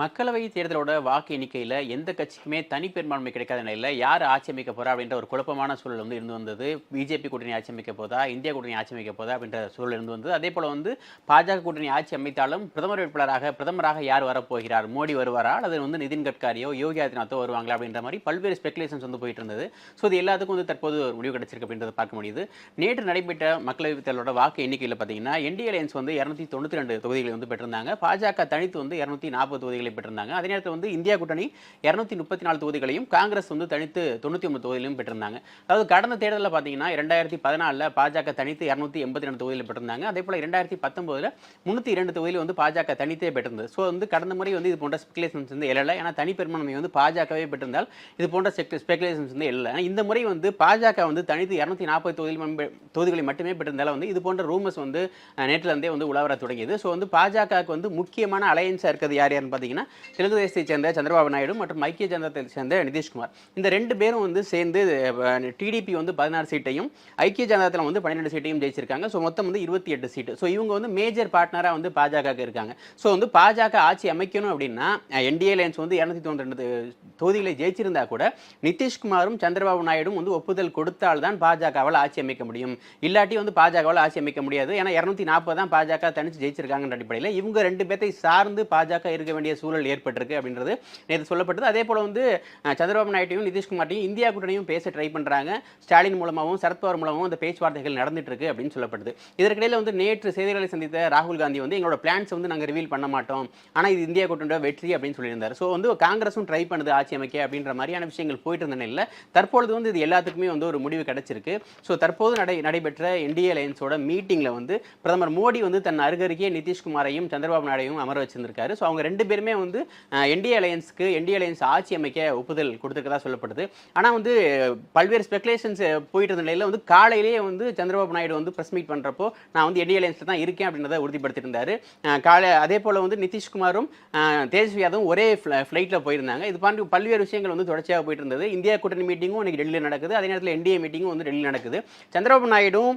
மக்களவை தேர்தலோட வாக்கு எண்ணிக்கையில் எந்த கட்சிக்குமே தனி பெரும்பான்மை கிடைக்காத நிலையில் யார் ஆட்சி அமைக்க போறா அப்படின்ற ஒரு குழப்பமான சூழல் வந்து இருந்து வந்தது. பிஜேபி கூட்டணி ஆட்சி அமைக்க போதா? இந்தியா கூட்டணி ஆட்சி அமைக்க போதா? அப்படின்ற சூழல் இருந்து வந்தது. அதே போல் வந்து பாஜக கூட்டணி ஆட்சி அமைத்தாலும் பிரதமர் வேட்பாளராக பிரதமராக யார் வரப்போகிறார்? மோடி வருவாரா? அல்லது வந்து நிதின் கட்காரியோ யோகி ஆதித்யநாத்தோ வருவாங்களா அப்படின்ற மாதிரி பல்வேறு ஸ்பெகுலேஷன்ஸ் வந்து போயிட்டு இருந்தது. ஸோ இது எல்லாத்துக்கும் வந்து தற்போது ஒரு முடிவு கிடைச்சிருக்கு அப்படின்றத பார்க்க முடியுது. நேற்று நடைபெற்ற மக்களவைத் தேர்தலோட வாக்கு எண்ணிக்கையில் பார்த்தீங்கன்னா என்டிஏ அலையன்ஸ் வந்து இரநூத்தி தொண்ணூற்றி ரெண்டு தொகுதிகளை வந்து பெற்றிருந்தாங்க. பாஜக தனித்து வந்து இரநூத்தி நாற்பது தொகுதிகள் பெற்றிருந்தாங்க. அதே நேரத்தில் வந்து இந்தியா கூட்டணி இரநூத்தி முப்பத்தி நாலு தொகுதிகளையும் காங்கிரஸ் வந்து தனித்து தொண்ணூற்றி ஒன்பது தொகுதிகளையும் பெற்றிருந்தாங்க. அதாவது கடந்த தேர்தலில் பார்த்தீங்கன்னா ரெண்டாயிரத்தி பதினாலில் பாஜக தனித்து இரநூத்தி எண்பத்தி ரெண்டு தொகுதியில் பெற்றிருந்தாங்க. அதே போல் ரெண்டாயிரத்தி பத்தொம்போதில் முந்நூற்றி இரண்டு தொகுதியில் வந்து பாஜக தனித்தே பெற்றிருந்தது. ஸோ வந்து கடந்த முறை வந்து இது போன்ற ஸ்பெகுலேஷன்ஸ் வந்து எழலை. ஏன்னா தனி பெரும்பான்மை வந்து பாஜகவே பெற்றிருந்தால் இது போன்ற ஸ்பெகுலேஷன்ஸ் வந்து எழலை. இந்த முறை வந்து பாஜக வந்து தனித்து இரநூத்தி நாற்பது தொகுதிகள் தொகுதிகளை மட்டுமே பெற்றிருந்தால வந்து இது போன்ற ரூமர்ஸ் வந்து நேற்றுலேருந்தே நேற்றுல இருந்தே வந்து உலவர தொடங்கியது. ஸோ வந்து பாஜகவுக்கு வந்து முக்கியமான அலையன்ஸாக இருக்கிறது யார் யாருன்னு பார்த்தீங்கன்னா தெலுங்கு தேசத்தை சேர்ந்த சந்திரபாபு நாயுடு மற்றும் ஐக்கிய ஜனதாத்தை சேர்ந்த நிதிஷ்குமார். இந்த ரெண்டு பேரும் வந்து சேர்ந்து டிடிபி வந்து பதினாறு சீட்டையும் ஐக்கிய ஜனதாத்தில் வந்து பன்னிரெண்டு சீட்டையும் ஜெயிச்சிருக்காங்க. ஸோ மொத்தம் வந்து இருபத்தி எட்டு சீட்டு. ஸோ இவங்க வந்து மேஜர் பார்ட்னராக வந்து பாஜக இருக்காங்க. ஸோ வந்து பாஜக ஆட்சி அமைக்கணும் அப்படின்னா என்டிஏ லைன்ஸ் வந்து இரநூத்தி தொண்ணூற்றி ரெண்டு தொகுதிகளை ஜெயிச்சிருந்தா கூட நிதிஷ்குமாரும் சந்திரபாபு நாயுடும் வந்து ஒப்புதல் கொடுத்தால் தான் பாஜகவால் ஆட்சி அமைக்க முடியும். இல்லாட்டி வந்து பாஜகவால் ஆட்சி அமைக்க முடியாது. ஏன்னா இரநூத்தி நாற்பது தான் பாஜக தனிச்சு ஜெயிச்சிருக்காங்கன்ற அடிப்படையில் இவங்க ரெண்டு பேர்த்தை சார்ந்து பாஜக இருக்க வேண்டிய சூழல் ஏற்பட்டிருக்கு அப்படின்றது நேற்று சொல்லப்பட்டது. அதே போல வந்து சந்திரபாபு நாயுடையும் நிதிஷ்குமார்ட்டையும் இந்தியா கூட்டணியும் பேச ட்ரை பண்றாங்க. ஸ்டாலின் மூலமாகவும் சரத்பவார் மூலமாகவும் அந்த பேச்சுவார்த்தைகள் நடந்துட்டு இருக்கு அப்படின்னு சொல்லப்படுது இதற்கிடையில் வந்து நேற்று செய்தியாளர்களை சந்தித்த ராகுல் காந்தி வந்து எங்களோட பிளான்ஸ் வந்து நாங்கள் ரிவீல் பண்ண மாட்டோம். ஆனால் இது இந்தியா கூட்டணியோட வெற்றி அப்படின்னு சொல்லியிருந்தார். ஸோ வந்து காங்கிரஸும் ட்ரை பண்ணுது ஆட்சி அமைக்க அப்படின்ற மாதிரியான விஷயங்கள் போயிட்டு இருந்த நிலையில் தற்பொழுது வந்து இது எல்லாத்துக்குமே வந்து ஒரு முடிவு கிடைச்சிருக்கு. ஸோ தற்போது நடை நடைபெற்ற என்டிஏ அலையன்ஸோட மீட்டிங்கில் வந்து பிரதமர் மோடி வந்து தன் அருகருகே நிதிஷ்குமாரையும் சந்திரபாபு நாயுடையும் அமர வச்சிருந்திருக்காரு. ஸோ அவங்க ரெண்டு பேருமே வந்து என்டிஏ அலையன்ஸ்க்கு என்டிஏ அலையன்ஸ் ஆட்சி அமைக்க ஒப்புதல் கொடுத்துருக்கதா சொல்லப்படுது. ஆனால் வந்து பல்வேறு ஸ்பெகுலேஷன்ஸ் போயிட்டு இருந்த நிலையில் வந்து காலையிலேயே வந்து சந்திரபாபு நாயுடு வந்து ப்ரெஸ் மீட் பண்ணுறப்போ நான் வந்து என்டிஏ அலையன்ஸில் தான் இருக்கேன் அப்படின்றத உறுதிப்படுத்தியிருந்தாரு. காலை அதே போல் வந்து நிதிஷ்குமாரும் தேஜஸ்வி யாதவும் ஒரே ஃப்ளைட்டில் போயிருந்தாங்க. இது பாண்டி பல்வேறு விஷயங்கள் வந்து தொடர்ச்சியாக போயிட்டு இருந்தது. இந்தியா கூட்டணி மீட்டிங்கும் இன்னைக்கு டெல்லியில் நடக்குது. அதே நேரத்தில் என்டிஏ மீட்டிங்கும் வந்து டெல்லியில் நடக்குது. சந்திரபாபு நாயுடும்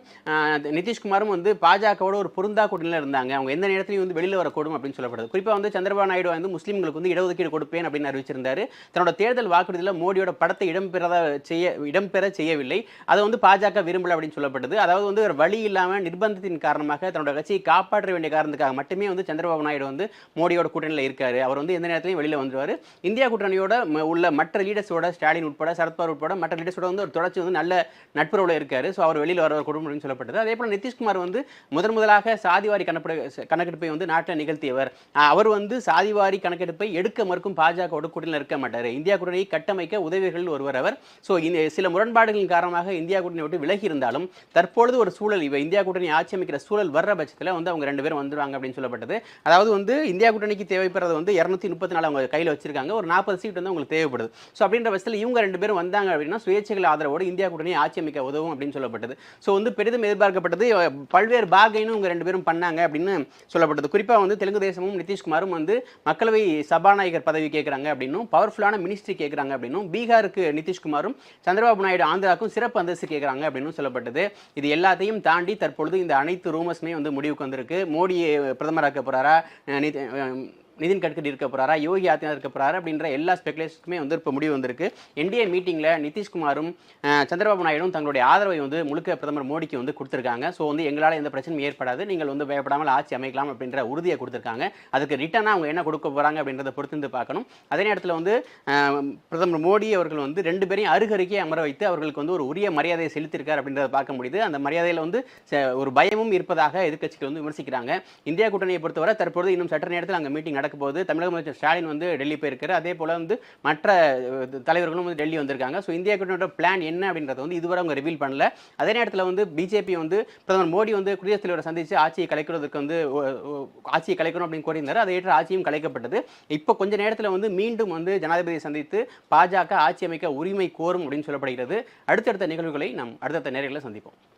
நிதிஷ்குமாரும் வந்து பாஜகவோட ஒரு பொருந்தா கூட்டணியில் இருந்தாங்க. அவங்க எந்த நேரத்திலையும் வந்து வெளியில் வரக்கூடும் அப்படின்னு சொல்லப்படுது. குறிப்பாக வந்து சந்திரபாபு நாயுடு வந்து முஸ்லீம்களுக்கு வந்து இடஒதுக்கீடு கொடுப்பேன் அப்படின்னு அறிவிச்சிருந்தாரு. தன்னோட தேர்தல் வாக்குறுதியில் மோடியோட படத்தை இடம்பெறதா செய்ய இடம்பெற செய்யவில்லை. அதை வந்து பாஜக விரும்பல அப்படின்னு சொல்லப்பட்டது. அதாவது வந்து ஒரு வழி இல்லாமல் நிர்பந்தத்தின் காரணமாக தன்னோட கட்சியை காப்பாற்ற வேண்டிய காரணத்துக்காக மட்டுமே வந்து சந்திரபாபு நாயுடு வந்து மோடியோட கூட்டணியில் இருக்காரு. அவர் வந்து எந்த நேரத்திலையும் வெளியில் வந்துருவார். இந்தியா கூட்டணியோட உள்ள மற்ற லீடர்ஸோட ஸ்டாலின் உட்பட சரத்பவார் உட்பட மற்ற லீடர்ஸோட வந்து ஒரு தொடர்ச்சி வந்து நல்ல நட்புறவில் இருக்கார். ஸோ அவர் வெளியில் வர குடும்பம் அப்படின்னு சொல்லப்பட்டது. அதே போல் நிதிஷ்குமார் வந்து முதன் முதலாக சாதிவாரி கணக்கெடு கணக்கெடுப்பை வந்து நாட்டில் நிகழ்த்தியவர். அவர் வந்து சாதிவாரி கணக்கெடுப்பை எடுக்க மறுக்கும் பாஜகவோட கூட்டணியில் இருக்க மாட்டார். இந்தியா கூட்டணியை கட்டமைக்க உதவிகள் ஒருவர் அவர். ஸோ இந்த சில முரண்பாடுகளின் காரணமாக இந்தியா கூட்டணி விட்டு விலகி இருந்தாலும் தற்பொழுது ஒரு சூழல் இவ இந்தியா கூட்டணி ஆட்சி அமைக்கிற சூழல் வர்ற பட்சத்தில் வந்து அவங்க ரெண்டு பேரும் வந்துடுவாங்க அப்படின்னு சொல்லப்பட்டது. அதாவது வந்து இந்தியா கூட்டணிக்கு தேவைப்படுறது வந்து இரநூத்தி முப்பத்தி நாலு அவங்க கையில் வச்சிருக்காங்க. ஒரு நாற்பது சீட் வந்து அவங்களுக்கு தேவைப்படுது. ஸோ அப்படின்ற பட்சத்தில் இவங்க ரெண்டு பேரும் வந்தாங்க அப்படின்னா சுயேட்சைகள் ஆதரவோடு இந்தியா கூட்டணி ஆட்சி அமைக்க உதவும் அப்படின்னு சொல்லப்பட்டது. ஸோ வந்து பெரிதும் எதிர்பார்க்கப்பட்டது. பல்வேறு பார்கைனும் இவங்க ரெண்டு பேரும் பண்ணாங்க அப்படின்னு சொல்லப்பட்டது. குறிப்பாக வந்து தெலுங்கு தேசமும் நிதிஷ்குமாரும் வந்து மக்கள் மக்களவை சபாநாயகர் பதவி கேட்குறாங்க அப்படின்னும் பவர்ஃபுல்லான மினிஸ்ட்ரி கேட்குறாங்க அப்படின்னும் பீகாருக்கு நிதிஷ்குமாரும் சந்திரபாபு நாயுடு ஆந்திராவுக்கும் சிறப்பு அந்தஸ்து கேட்குறாங்க அப்படின்னு சொல்லப்பட்டது. இது எல்லாத்தையும் தாண்டி தற்பொழுது இந்த அனைத்து ரூமர்ஸுமே வந்து முடிவுக்கு வந்திருக்கு. மோடியை பிரதமராக்க போறாரா நிதி- நிதின் கட்கரி இருக்க போறாரா யோகி ஆதித்யநாத் இருக்க போறாரா அப்படின்ற எல்லா ஸ்பெகுலேஷனுக்குமே வந்து இப்போ முடிவு வந்திருக்கு. என்டிஏ மீட்டிங்கில் நிதிஷ்குமாரும் சந்திரபாபு நாயுடும் தங்களுடைய ஆதரவை வந்து முழுக்க பிரதமர் மோடிக்கு வந்து கொடுத்துருக்காங்க. ஸோ வந்து எங்களால் எந்த பிரச்சனையும் ஏற்படாது. நீங்கள் வந்து பயப்படாமல் ஆட்சி அமைக்கலாம் அப்படின்ற உறுதியை கொடுத்துருக்காங்க. அதுக்கு ரிட்டனாக அவங்க என்ன கொடுக்க போறாங்க அப்படின்றத பொறுத்து வந்து பார்க்கணும். அதே நேரத்தில் வந்து பிரதமர் மோடி அவர்கள் வந்து ரெண்டு பேரையும் அருகருகே அமர வைத்து அவர்களுக்கு வந்து ஒரு உரிய மரியாதையை செலுத்தியிருக்கார் அப்படின்றத பார்க்க முடியுது. அந்த மரியாதையில் வந்து ஒரு பயமும் இருப்பதாக எதிர்க்கட்சிகள் வந்து விமர்சிக்கிறாங்க. இந்தியா கூட்டணியை பொறுத்தவரை தற்போது இன்னும் சற்று நேரத்தில் அங்கே மீட்டிங் நடக்க போது தமிழக முதலமைச்சர் ஸ்டாலின் வந்து டெல்லி போயிருக்காரு. அதே போல வந்து மற்ற தலைவர்களும் வந்து டெல்லி வந்திருக்காங்க. ஸோ இந்தியா கூட்டணியோட பிளான் என்ன அப்படின்றத வந்து இதுவரை அவங்க ரிவீல் பண்ணல. அதே நேரத்தில் வந்து பிஜேபி வந்து பிரதமர் மோடி வந்து குடியரசுத் தலைவரை சந்தித்து ஆட்சியை கலைக்கிறதுக்கு வந்து ஆட்சியை கலைக்கணும் அப்படின்னு கோரியிருந்தார். அதை ஏற்ற ஆட்சியும் கலைக்கப்பட்டது. இப்போ கொஞ்ச நேரத்தில் வந்து மீண்டும் வந்து ஜனாதிபதியை சந்தித்து பாஜக ஆட்சி அமைக்க உரிமை கோரும் அப்படின்னு சொல்லப்படுகிறது. அடுத்தடுத்த நிகழ்வுகளை நாம் அடுத்தடுத்த நேரங்களில் சந்திப்போம்.